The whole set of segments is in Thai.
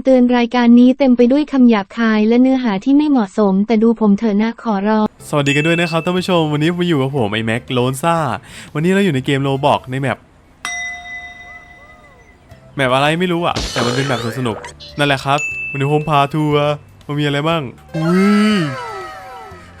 ำเตือนรายการนี้เต็มไปด้วยคำหยาบคาย และเนื้อหาที่ไม่เหมาะสม แต่ดูผมเถอะนะขอร้อง สวัสดีกันด้วยนะครับท่านผู้ชม วันนี้มาอยู่กับผมไอแม็กโลนซ่า วันนี้เราอยู่ในเกมโลบอกในแมปแมปอะไรไม่รู้อะ แต่มันเป็นแบบสนุกๆนั่นแหละครับ วันนี้ผมพาทัวร์มันมีอะไรบ้างอุ้ย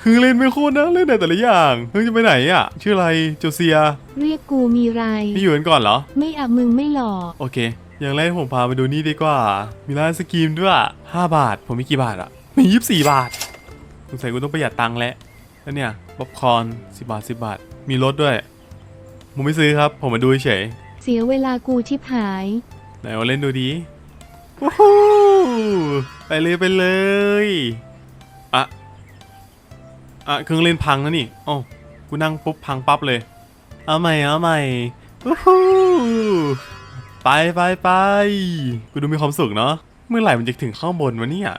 คือเล่นไม่โคตรนะเล่นแต่แต่ละอย่างเฮ้ยจะไปไหนอะ ชื่ออะไรโจเซีย เรียกกูมีไร ไม่อยู่กันก่อนเหรอ ไม่อับมึงไม่หลอกโอเค อย่างแรกผมพาไปดูนี่ดีกว่า มีร้านสกรีมด้วย5บาท ผมมีกี่บาทอะมี24บาทสงสัยกูต้องประหยัดตังค์แล้วแล้วเนี่ยป๊อปคอร์น10บาท10บาท มีรถด้วย ผมไม่ซื้อครับ ผมมาดูเฉย เสียเวลากูชิบหาย ไหนมาเล่นดูดีวู้ฮู้ไปเลยไปเลยอะอะเครื่องเล่นพังแล้วนี่อ๋อกูนั่งปุ๊บพังปั๊บเลย เอาใหม่เอาใหม่วู้ฮู้ ไปไปไปกูดูมีความสุขเนาะเมื่อไหร่มันจะถึงข้างบนวะเนี่ย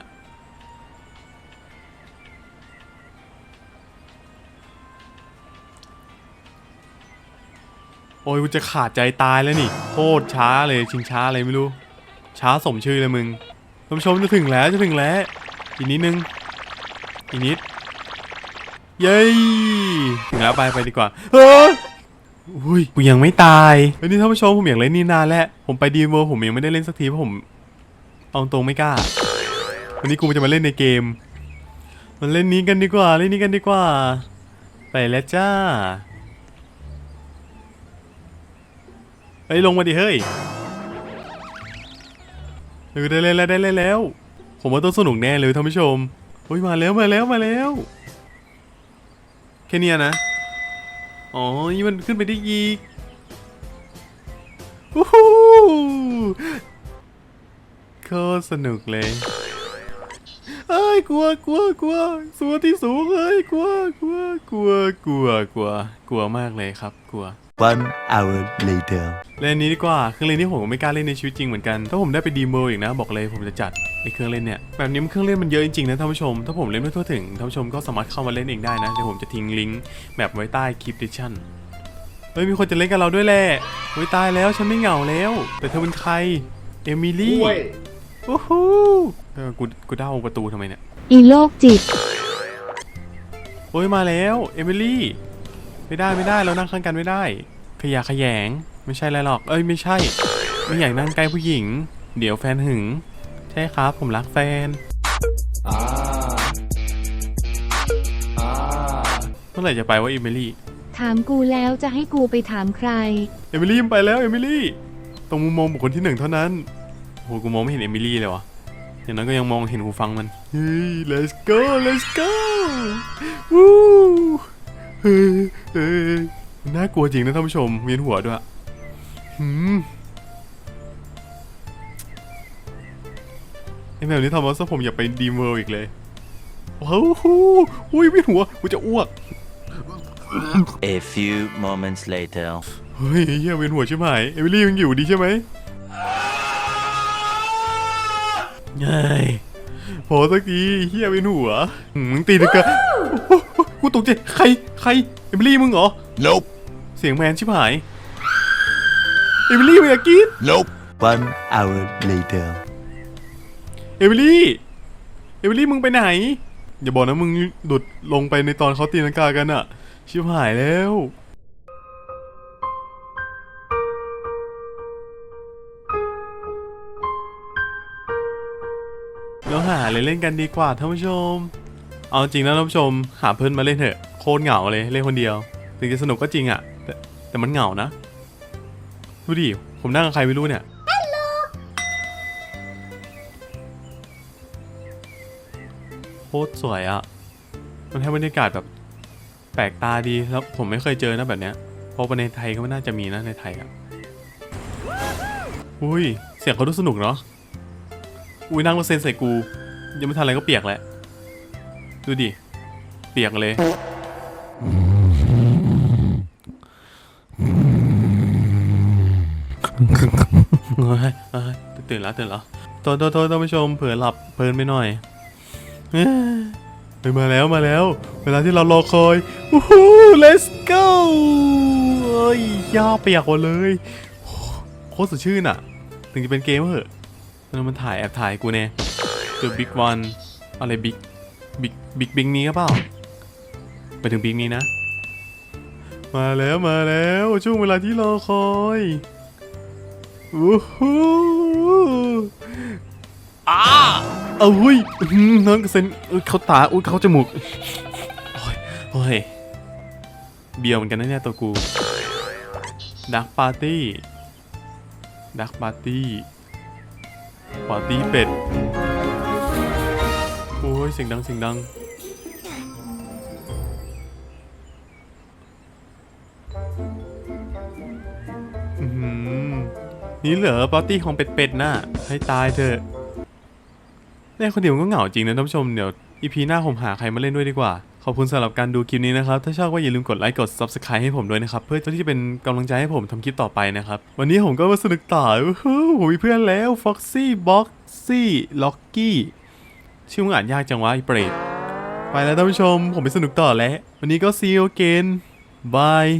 โอ้ยกูจะขาดใจตายแล้วนี่โคตรช้าเลยชิงช้าอะไรไม่รู้ ช้าสมชื่อเลยมึงท่านผู้ชมจะถึงแล้วจะถึงแล้ว อีกนิดนึง อีกนิด เย้ถึงแล้วไปไปดีกว่าเฮ้ อุ้ยกูยังไม่ตายเฮ้ยนี่ท่านผู้ชมผมอยากเล่นนี่นานแล้ว ผมไปดีโมผมยังไม่ได้เล่นสักทีเพราะผมเอาตรงไม่กล้า วันนี้กูจะมาเล่นในเกม มันเล่นนี้กันดีกว่า เล่นนี้กันดีกว่า ไปแล้วจ้า เฮ้ยลงมาดิเฮ้ยเออได้เล่นแล้วได้เล่นแล้ว ผมว่าต้องสนุกแน่เลยท่านผู้ชมเฮ้ยมาแล้วมาแล้วมาแล้วแค่เนี้ยนะ อ๋อนี่มันขึ้นไปได้อีกวู้ฮู้โคตรสนุกเลยเอ้ยกลัวกลัวกลัวสูงที่สูงเอ้ยกลัวกลัวกลัวกลัวกลัวกลัวมากเลยครับกลัว One hour later. เล่นนี้ดีกว่าเครื่องเล่นที่ผมก็ไม่กล้าเล่นในชีวิตจริงเหมือนกัน ถ้าผมได้ไปดีโมอีกนะบอกเลยผมจะจัดไอ้เครื่องเล่นเนี่ยแบบนี้มันเครื่องเล่นมันเยอะจริงๆนะท่านผู้ชม ถ้าผมเล่นไม่ทั่วถึงท่านผู้ชมก็สามารถเข้ามาเล่นเองได้นะเดี๋ยวผมจะทิ้งลิงก์แบบไว้ใต้คลิปดิชั่นเฮ้ยมีคนจะเล่นกับเราด้วยแหละโอ้ยตายแล้วฉันไม่เหงาแล้ว แต่เธอเป็นใครเอมิลี่โอ้โหเออกูกูเด้าประตูทำไมเนี่ยอีโลกจิตโอ้ยมาแล้วเอมิลี่ไม่ได้ไม่ได้เรานั่งข้างกันไม่ได้ ขยะแขยง ไม่ใช่อะไรหรอก เอ้ยไม่ใช่ ไม่อยากนั่งใกล้ผู้หญิง เดี๋ยวแฟนหึง ใช่ครับผมรักแฟน เมื่อไหร่จะไปวะเอมิลี่ ถามกูแล้วจะให้กูไปถามใคร เอมิลี่มันไปแล้วเอมิลี่ตรงมุมมองบุคคลที่หนึ่งเท่านั้นโหกูมองไม่เห็นเอมิลี่เลยวะอย่างนั้นก็ยังมองเห็นหูฟังมัน เฮ้ย let's go let's go วู้เฮ้ยเฮ้ย น่ากลัวจริงนะท่านผู้ชมเวียนหัวด้วยหืมไอแบบนี้ทำมาซะผมอยากไปดีมเวิลด์อีกเลยโอ้โหอุ้ยเวียนหัวกูจะอ้วก A few moments later. เฮ้ยเฮียเวียนหัวใช่ไหมเอมิลี่ยังอยู่ดีใช่ไหมเฮ้ยพอสักทีเฮียเวียนหัวหืมมึงตีนึกอะโอ้โหกูตกใจใครใครเอมิลี่มึงเหรอ Nope. เสียงแมนชิบหายเอมิลี่มึงอยากกิน Nope. One hour later. เอมิลี่เอมิลี่มึงไปไหน อย่าบอกนะมึงดุดลงไปในตอนเขาตีลังกากันอะชิบหายแล้วเราหาอะไรเล่นกันดีกว่าท่านผู้ชม เอาจริงนะท่านผู้ชม หาเพื่อนมาเล่นเถอะ โคตรเหงาเลยเล่นคนเดียว ถึงจะสนุกก็จริงอะแต่ แต่มันเหงานะ ดูดิ ผมนั่งกับใครไม่รู้เนี่ย โคตรสวยอะ่ะมันให้บรรยากาศแบบแปลกตาดีแล้วผมไม่เคยเจอนะแบบเนี้ย เพราะว่าในไทยก็ไม่น่าจะมีนะในไทยอะ่ะอุ้ย เสียงเขาดูสนุกเนาะ อุ้ยนั่งรถเซนใส่กู ยังไม่ทันอะไรก็เปียกแล้วดูดิ เปียกเลย เฮ้ยเฮ้ย ตื่นแล้วตื่นแล้วโทษโทษโทษท่านผู้ชมเผลอหลับเพลินไปหน่อยเฮ้ยมาแล้วมาแล้ว เวลาที่เรารอคอยวู้ฮู้ let's go เอ้ยย่าเปียกหมดเลยโคตรสดชื่นอะ ถึงจะเป็นเกมเหอะแล้วมันถ่ายแอบถ่ายกูเนี่ยเจอบิ๊กวันอะไรบิ๊กบิ๊กบิ๊กบิ๊กนี้ก็เปล่าไปถึงบิ๊กนี้นะ มาแล้วมาแล้วช่วงเวลาที่รอคอย วู้ฮู้อ้าเอาเฮ้ยอื้อหือน้องกระเซ็นเอ้ยเขาตาอุ้ยเขาจมูกโอ้ยโอ้ยเบียวเหมือนกันนะเนี่ยตัวกูดักปาร์ตี้ดักปาร์ตี้ปาร์ตี้เป็ด โอ้ยเสียงดังเสียงดัง นี่เหรอปาร์ตี้ของเป็ดๆน่ะให้ตายเถอะเล่นคนเดียวมันก็เหงาจริงนะท่านผู้ชมเดี๋ยวอีพีหน้าผมหาใครมาเล่นด้วยดีกว่า ขอบคุณสำหรับการดูคลิปนี้นะครับ ถ้าชอบก็อย่าลืมกดไลค์กด Subscribe ให้ผมด้วยนะครับ เพื่อที่จะเป็นกำลังใจให้ผมทำคลิปต่อไปนะครับ วันนี้ผมก็มาสนุกต่อผมมีเพื่อนแล้ว Foxy Boxy Locky ชื่อมึงอ่านยากจังวะไอ้เปรตไปแล้วท่านผู้ชม ผมไปสนุกต่อแล้ว วันนี้ก็ see you again bye